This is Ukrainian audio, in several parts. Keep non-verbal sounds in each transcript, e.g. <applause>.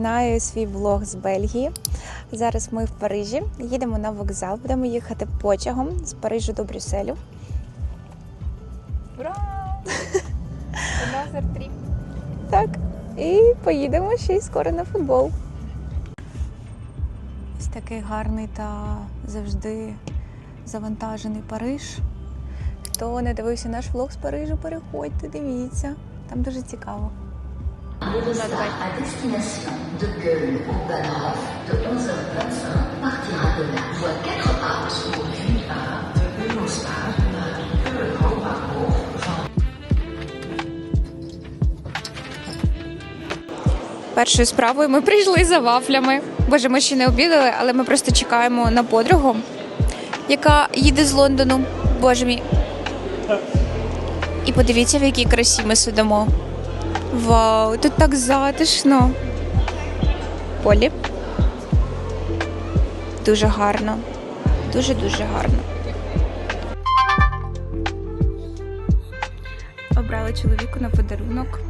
розпочинаю свій влог з Бельгії. Зараз ми в Парижі. Їдемо на вокзал, будемо їхати потягом з Парижу до Брюсселю. Ура! Another trip. Так. І поїдемо ще й скоро на футбол. Ось такий гарний та завжди завантажений Париж. Хто не дивився наш влог з Парижу, переходьте, дивіться. Там дуже цікаво. À destination de Köln au Bahnhof de 11h25 partira de la voie 4A pour Vuva de Wilhelmsbad naar Köln Hauptbahnhof Першою справою ми прийшли за вафлями. Боже, ми ще не обідали, але ми просто чекаємо на подругу, яка їде з Лондону. Боже мій. І подивіться, в якій красі ми сидимо. Вау, тут так затишно. Полі. Дуже гарно. Дуже-дуже гарно. Обрали чоловіку на подарунок.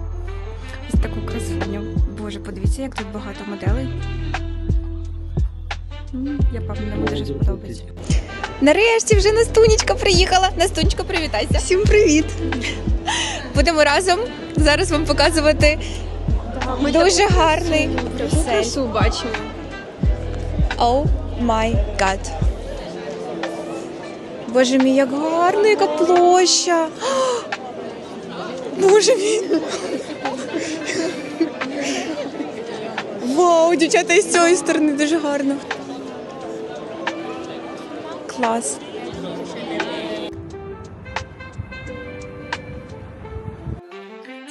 Ось таку красуню. Боже, подивіться, як тут багато моделей. Я певно, мені дуже сподобається. Нарешті вже Настунечка приїхала. Настунечка, привітайся. Всім привіт. Будемо разом зараз вам показувати дуже гарний красу бачимо. О май гад. Боже мій, як гарно, яка площа. <gasps> Боже мій. Вау, дівчата із цієї сторони дуже гарно. Клас.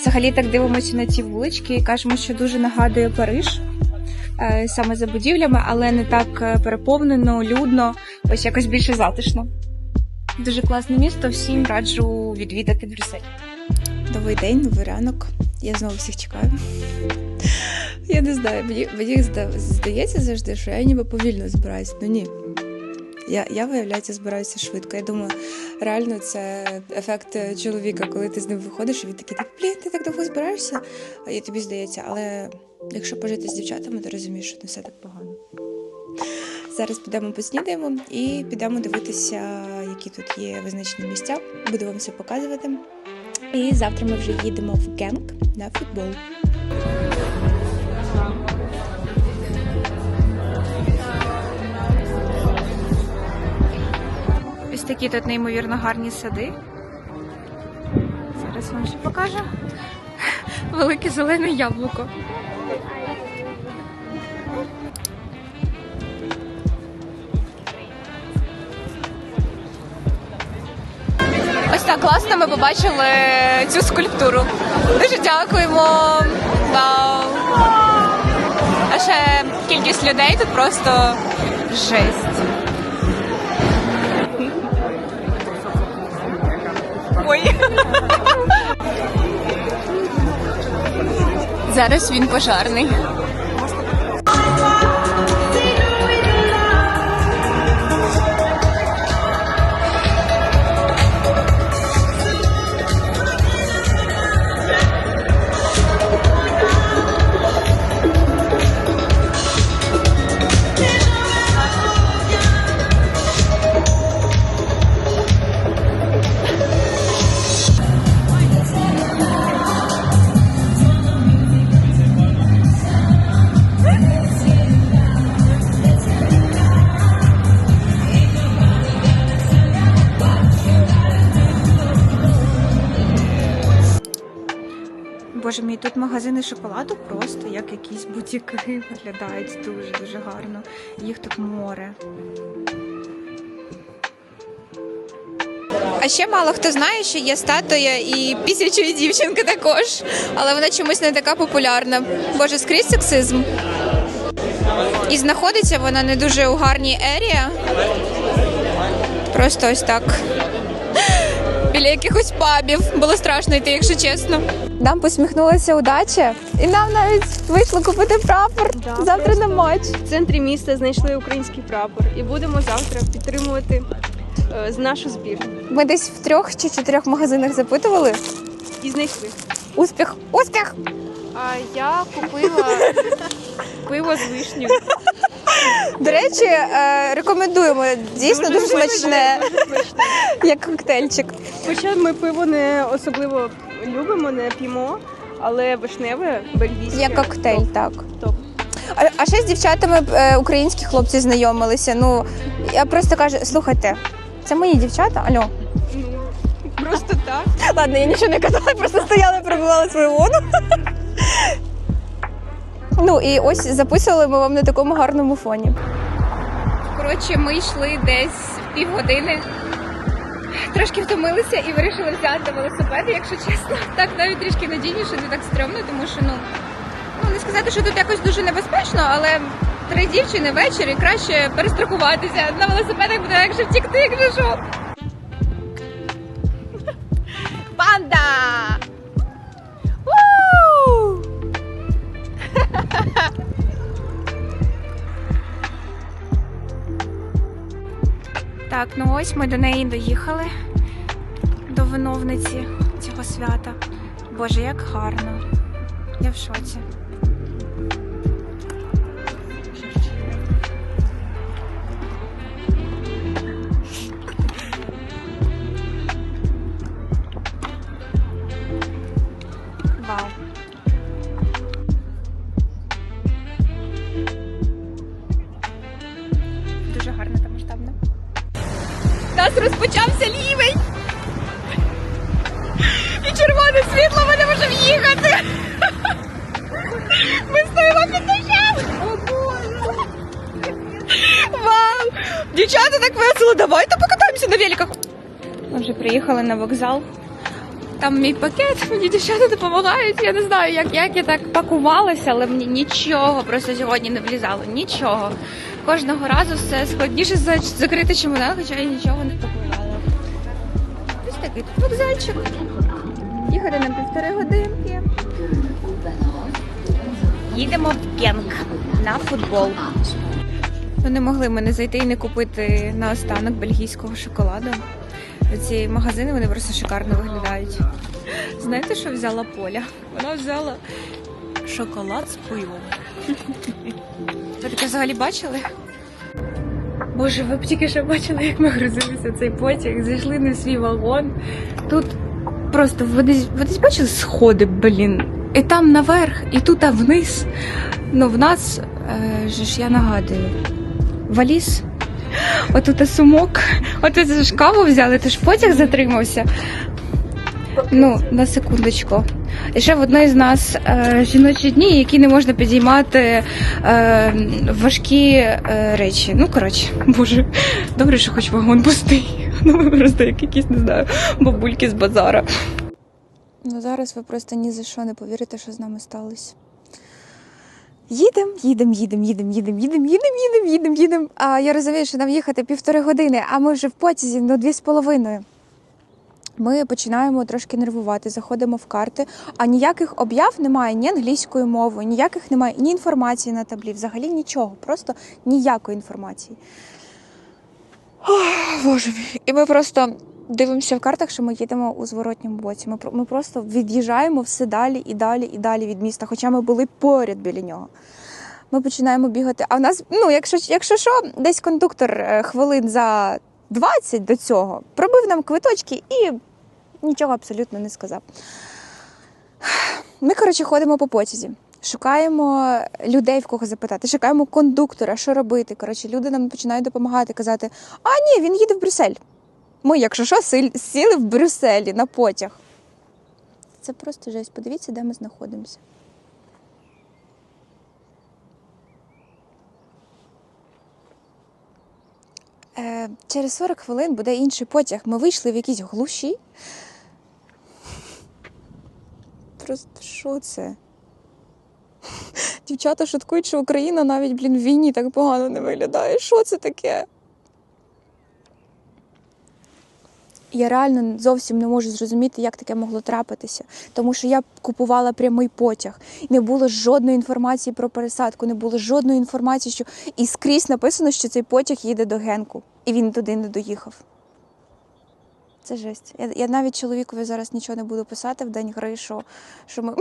Взагалі так дивимося на ці вулички і кажемо, що дуже нагадує Париж е, саме за будівлями, але не так е, переповнено, людно, ось якось більше затишно. Дуже класне місто, всім раджу відвідати Брюссель. Новий день, новий ранок. Я знову всіх чекаю. Я не знаю, мені, мені здається завжди, що я ніби повільно збираюся. Ну ні. Я, я виявляється, збираюся швидко. Я думаю, реально це ефект чоловіка, коли ти з ним виходиш, і він такий, так, блін, ти так довго збираєшся, і тобі здається, але якщо пожити з дівчатами, то розумієш, що не все так погано. Зараз підемо поснідаємо і підемо дивитися, які тут є визначені місця. Буду вам все показувати. І завтра ми вже їдемо в Генк на футбол. Такі тут неймовірно гарні сади. Зараз вам ще покажу. <laughs> Велике зелене яблуко. Ось так класно ми побачили цю скульптуру. Дуже дякуємо. Вау. А ще кількість людей тут просто жесть. Ой. Зараз він пожарний. Боже мій, тут магазини шоколаду просто як якісь бутіки виглядають дуже дуже гарно. Їх тут море. А ще мало хто знає, що є статуя і пісячої дівчинки також, але вона чомусь не така популярна. Боже, скрізь сексизм. І знаходиться вона не дуже у гарній ерія. Просто ось так. Біля якихось пабів. Було страшно йти, якщо чесно. Нам посміхнулася удача, і нам навіть вийшло купити прапор Да, завтра на матч. В центрі міста знайшли український прапор і будемо завтра підтримувати е, з нашу збірну. Ми десь в трьох чи чотирьох магазинах запитували. І знайшли. Успіх! Успіх! А я купила Пиво з вишнею. До речі, е, рекомендуємо. Дійсно дуже, смачне, Дуже смачне. як коктейльчик. Хоча ми пиво не особливо любимо, не п'ємо, але вишневе, бельгійське. Як коктейль, топ, так. топ. А, а ще з дівчатами е, українські хлопці знайомилися. Ну я просто кажу, слухайте, це мої дівчата. Алло. Ну, Просто так. <laughs> Ладно, я нічого не казала, просто стояла і пробувала свою воду. <laughs> Ну і ось записували ми вам на такому гарному фоні. Коротше, ми йшли десь півгодини. Трошки втомилися і вирішили взяти велосипеди, якщо чесно. Так навіть трішки надійніше, не так стрьомно, тому що ну, ну не сказати, що тут якось дуже небезпечно, але три дівчини ввечері краще перестрахуватися. На велосипедах буде легше втікти, як що. Так, ну ось ми до неї доїхали, до виновниці цього свята. Боже, як гарно. Я в шоці. Дівчата так весело, давайте покатаємося на великах. Ми вже приїхали на вокзал. Там мій пакет, мені дівчата допомагають. Я не знаю, як, як я так пакувалася, але мені нічого просто сьогодні не влізало. Нічого. Кожного разу все складніше закрити чемодан, хоча я нічого не пакувала. Ось такий тут вокзальчик. Їхати на півтори годинки. Їдемо в Генк на футбол. Ну не могли ми не зайти і не купити на останок бельгійського шоколаду. Ці магазини вони просто шикарно виглядають. Знаєте, що взяла Поля? Вона взяла шоколад з пивом. Ви таке взагалі бачили? Боже, ви б тільки що бачили, як ми грузилися цей потяг, зайшли на свій вагон. Тут просто ви десь, ви десь бачили сходи, блін. І там наверх, і тут а вниз. Ну, в нас, е, ж я нагадую, валіз. Отут сумок. От це взяли, то ж потяг затримався. Ну, на секундочку. І ще в одної з нас е, жіночі дні, які не можна підіймати е, важкі е, речі. Ну, коротше, боже, добре, що хоч вагон пустий. <laughs> Ну, ви просто як якісь, не знаю, бабульки з базара. Ну, зараз ви просто ні за що не повірите, що з нами сталося. Їдем, їдем, їдем, їдем, їдем, їдем, їдем, їдем, їдем, їдем. А я розумію, що нам їхати півтори години, а ми вже в потязі ну, дві з половиною. Ми починаємо трошки нервувати, заходимо в карти, а ніяких об'яв немає ні англійською мовою, ніяких немає ні інформації на таблі, взагалі нічого, просто ніякої інформації. Ох, Боже мій. І ми просто дивимося в картах, що ми їдемо у зворотньому боці. Ми, ми просто від'їжджаємо все далі і далі і далі від міста, хоча ми були поряд біля нього. Ми починаємо бігати. А в нас, ну, якщо, якщо що, десь кондуктор е, хвилин за 20 до цього пробив нам квиточки і нічого абсолютно не сказав. Ми, коротше, ходимо по потязі. Шукаємо людей, в кого запитати, шукаємо кондуктора, що робити. Коротше, люди нам починають допомагати, казати: а ні, він їде в Брюссель. Ми, якщо що, сіли в Брюсселі на потяг. Це просто жесть. Подивіться, де ми знаходимося. Е, через 40 хвилин буде інший потяг. Ми вийшли в якісь глуші. Просто що це? Дівчата шуткують, що Україна навіть, блін, в війні так погано не виглядає. Що це таке? Я реально зовсім не можу зрозуміти, як таке могло трапитися. Тому що я купувала прямий потяг. Не було жодної інформації про пересадку, не було жодної інформації, що і скрізь написано, що цей потяг їде до Генку, і він туди не доїхав. Це жесть. Я, я навіть чоловікові зараз нічого не буду писати в день гри, що, що ми.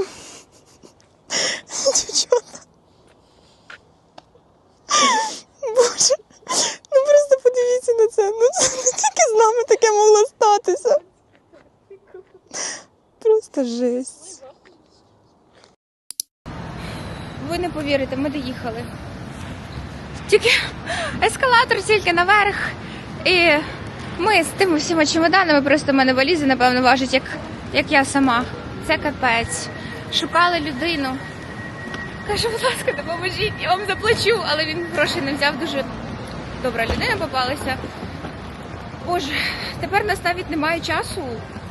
Тільки таке могло статися. Просто жесть. Ви не повірите, ми доїхали. Тільки ескалатор тільки наверх. І ми з тими всіма чемоданами, просто в мене валізи, напевно, важать, як, як я сама. Це капець. Шукали людину. Кажу, будь ласка, допоможіть, я вам заплачу, але він грошей не взяв. Дуже добра людина попалася. Боже, тепер нас навіть немає часу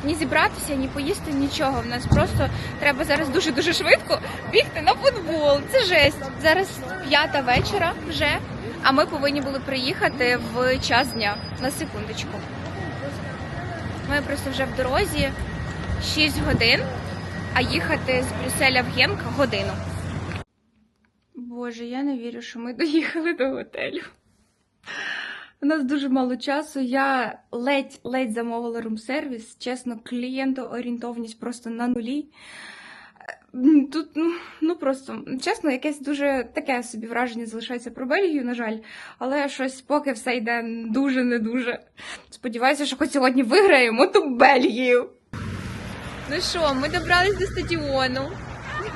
ні зібратися, ні поїсти, нічого. В нас просто треба зараз дуже-дуже швидко бігти на футбол. Це жесть. Зараз п'ята вечора вже, а ми повинні були приїхати в час дня. На секундочку. Ми просто вже в дорозі 6 годин, а їхати з Брюсселя в Генк годину. Боже, я не вірю, що ми доїхали до готелю. У нас дуже мало часу. Я ледь-ледь замовила рум-сервіс. Чесно, клієнтоорієнтовність просто на нулі. Тут, ну, ну просто, чесно, якесь дуже таке собі враження залишається про Бельгію, на жаль, але щось поки все йде дуже не дуже. Сподіваюся, що хоч сьогодні виграємо ту Бельгію. Ну що, ми добрались до стадіону.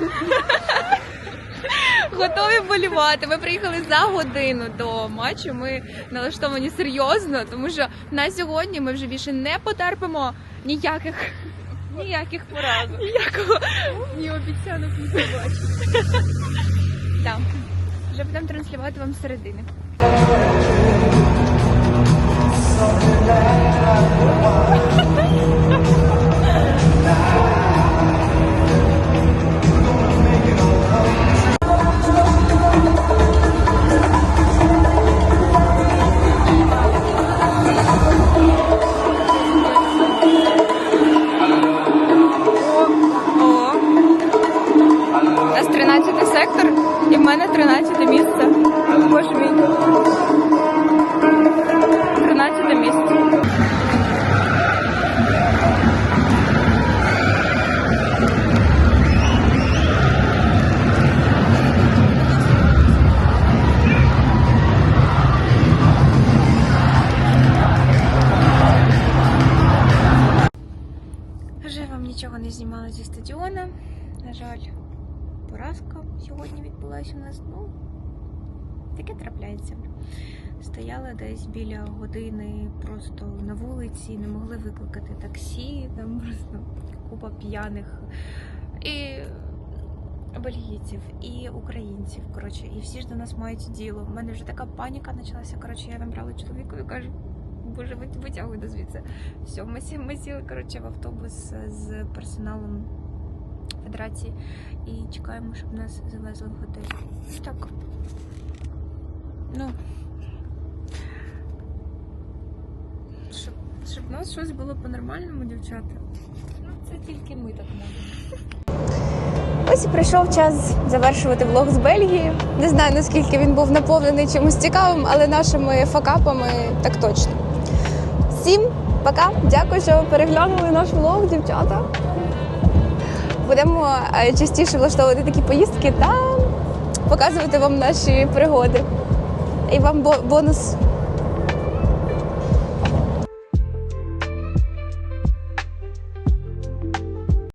<laughs> Готові болівати. Ми приїхали за годину до матчу. Ми налаштовані серйозно, тому що на сьогодні ми вже більше не потерпимо ніяких ніяких поразок. Ніякого ні обіцянок, ні побачень. Так. Вже будемо транслювати вам середини. Знімала зі стадіона. На жаль, поразка сьогодні відбулася у нас. Ну, таке трапляється. Стояла десь біля години просто на вулиці, не могли викликати таксі, там просто купа п'яних. І бельгійців, і українців. Коротше, і всі ж до нас мають діло. У мене вже така паніка почалася. Коротше, я набрала чоловікові кажу. Боже, ви- витягуй до звідси. Все, ми, сі- ми сіли коротше, в автобус з персоналом федерації і чекаємо, щоб нас завезли в готель. Так. Ну. Щоб, щоб у нас щось було по-нормальному, дівчата. Ну, це тільки ми так можемо. Ось і прийшов час завершувати влог з Бельгії. Не знаю наскільки він був наповнений чимось цікавим, але нашими факапами так точно. Всім пока! Дякую, що переглянули наш влог, дівчата. Будемо е, частіше влаштовувати такі поїздки та показувати вам наші пригоди. І вам бо- бонус